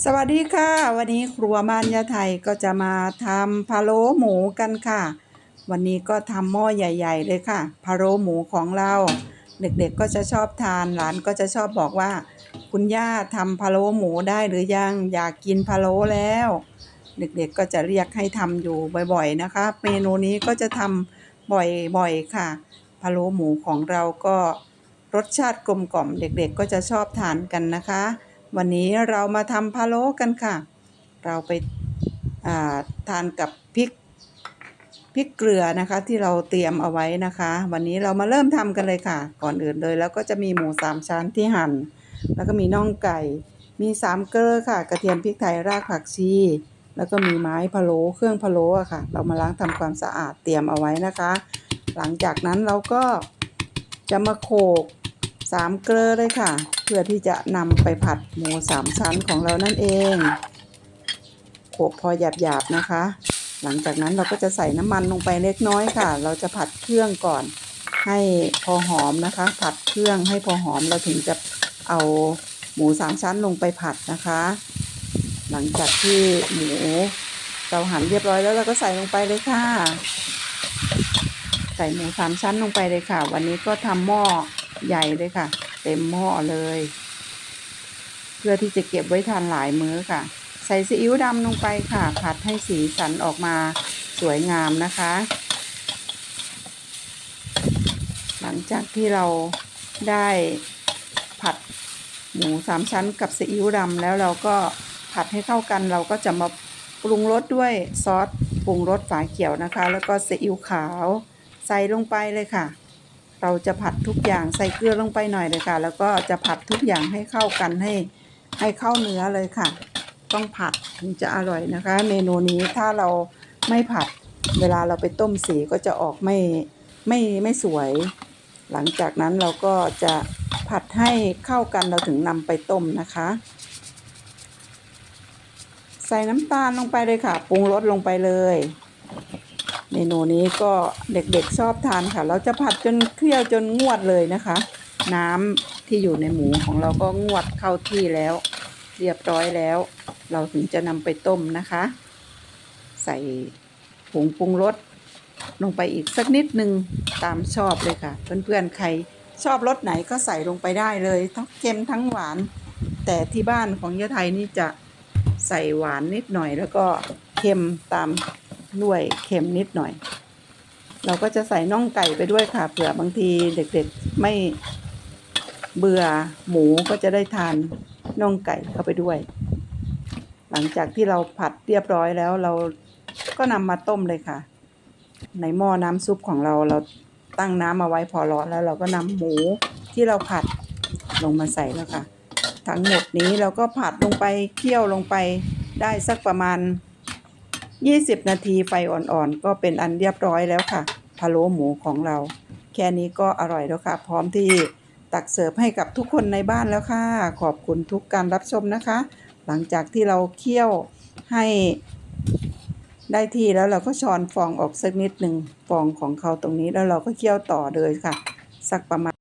สวัสดีค่ะ วันนี้ครัวบ้านยาไทยก็จะมาทำพะโล้หมูกันค่ะ วันนี้ก็ทำหม้อใหญ่ ๆ เลยค่ะพะโล้หมูของเรา เด็กๆก็จะชอบทานหลานก็จะชอบบอกว่า คุณย่าทำพะโล้หมูได้หรือยังอยากกินพะโล้แล้ว เด็กๆก็จะเรียกให้ทำอยู่บ่อยๆนะคะ เมนูนี้ก็จะทำบ่อยๆค่ะพะโล้หมูของเราก็รสชาติกลมกล่อม เด็กๆก็จะชอบทานกันนะคะ วันนี้เรามาทำพะโล้กันค่ะ เราไปาทานกับพริกพริกเกลือนะคะ ที่เราเตรียมเอาไว้นะคะ วันนี้เรามาเริ่มทำกันเลยค่ะ ก่อนอื่นเลยแล้วก็จะมีหมูสามชั้นที่หั่น แล้วก็มีน่องไก่ มีสามเกลือค่ะ กระเทียมพริกไทยรากผักชีแล้วก็มีไม้พะโล้เครื่องพะโล้อะค่ะ เรามาล้างทำความสะอาดเตรียมเอาไว้นะคะ หลังจากนั้นเราก็จะมาโขลก สามเกลือเลยค่ะ เพื่อที่จะนำไปผัดหมูสามชั้นของเรานั่นเองโขลกพอหยาบๆนะคะ หลังจากนั้นเราก็จะใส่น้ำมันลงไปเล็กน้อยค่ะ เราจะผัดเครื่องก่อน ให้พอหอมนะคะ ผัดเครื่องให้พอหอมเราถึงจะเอาหมูสามชั้นลงไปผัดนะคะ หลังจากที่หมูเราหั่นเรียบร้อยแล้วเราก็ใส่ลงไปเลยค่ะ ใส่หมูสามชั้นลงไปเลยค่ะ วันนี้ก็ทำหม้อ ใหญ่เลยค่ะ เต็มหม้อเลย เพื่อที่จะเก็บไว้ทานหลายมื้อค่ะ ใส่ซีอิ๊วดำลงไปค่ะ ผัดให้สีสันออกมาสวยงามนะคะ หลังจากที่เราได้ผัดหมูสามชั้นกับซีอิ๊วดำแล้วเราก็ผัดให้เข้ากันเราก็จะมาปรุงรสด้วยซอสปรุงรสฝาเขียวนะคะ แล้วก็ซีอิ๊วขาว ใส่ลงไปเลยค่ะ เราจะผัดทุกอย่างใส่เกลือลงไปหน่อยเลยค่ะ แล้วก็จะผัดทุกอย่างให้เข้ากันให้ให้เข้าเนื้อเลยค่ะ ต้องผัดถึงจะอร่อยนะคะ เมนูนี้ถ้าเราไม่ผัดเวลาเราไปต้มสีก็จะออกไม่ไม่ไม่สวย หลังจากนั้นเราก็จะผัดให้เข้ากันเราถึงนำไปต้มนะคะ ใส่น้ำตาลลงไปเลยค่ะปรุงรสลงไปเลย เมนูนี้ก็เด็กๆชอบทานค่ะ เราจะผัดจนเคี่ยวจนงวดเลยนะคะ น้ำที่อยู่ในหมูของเราก็งวดเข้าที่แล้ว เรียบร้อยแล้ว เราถึงจะนำไปต้มนะคะ ใส่ผงปรุงรสลงไปอีกสักนิดนึงตามชอบเลยค่ะ เพื่อนๆใครชอบรสไหนก็ใส่ลงไปได้เลยทั้งเค็มทั้งหวาน แต่ที่บ้านของยะไทยนี่จะใส่หวานนิดหน่อยแล้วก็เค็มตาม ด้วยเค็มนิดหน่อย เราก็จะใส่น่องไก่ไปด้วยค่ะเผื่อบางทีเด็กๆไม่เบื่อหมูก็จะได้ทานน่องไก่เข้าไปด้วย หลังจากที่เราผัดเรียบร้อยแล้วเราก็นำมาต้มเลยค่ะ ในหม้อน้ำซุปของเราเราตั้งน้ำมาไว้พอร้อนแล้วเราก็นำหมูที่เราผัดลงมาใส่แล้วค่ะ ทั้งหมดนี้เราก็ผัดลงไปเคี่ยวลงไปได้สักประมาณ 20 นาทีไฟอ่อนๆ ก็เป็นอันเรียบร้อยแล้วค่ะพะโล้หมูของเรา แค่นี้ก็อร่อยแล้วค่ะ พร้อมที่ตักเสิร์ฟให้กับทุกคนในบ้านแล้วค่ะ ขอบคุณทุกการรับชมนะคะ หลังจากที่เราเคี่ยวให้ได้ที่แล้วเราก็ช้อนฟองออกสักนิดหนึ่งฟองของเขาตรงนี้แล้วเราก็เคี่ยวต่อเลยค่ะ สักประมาณ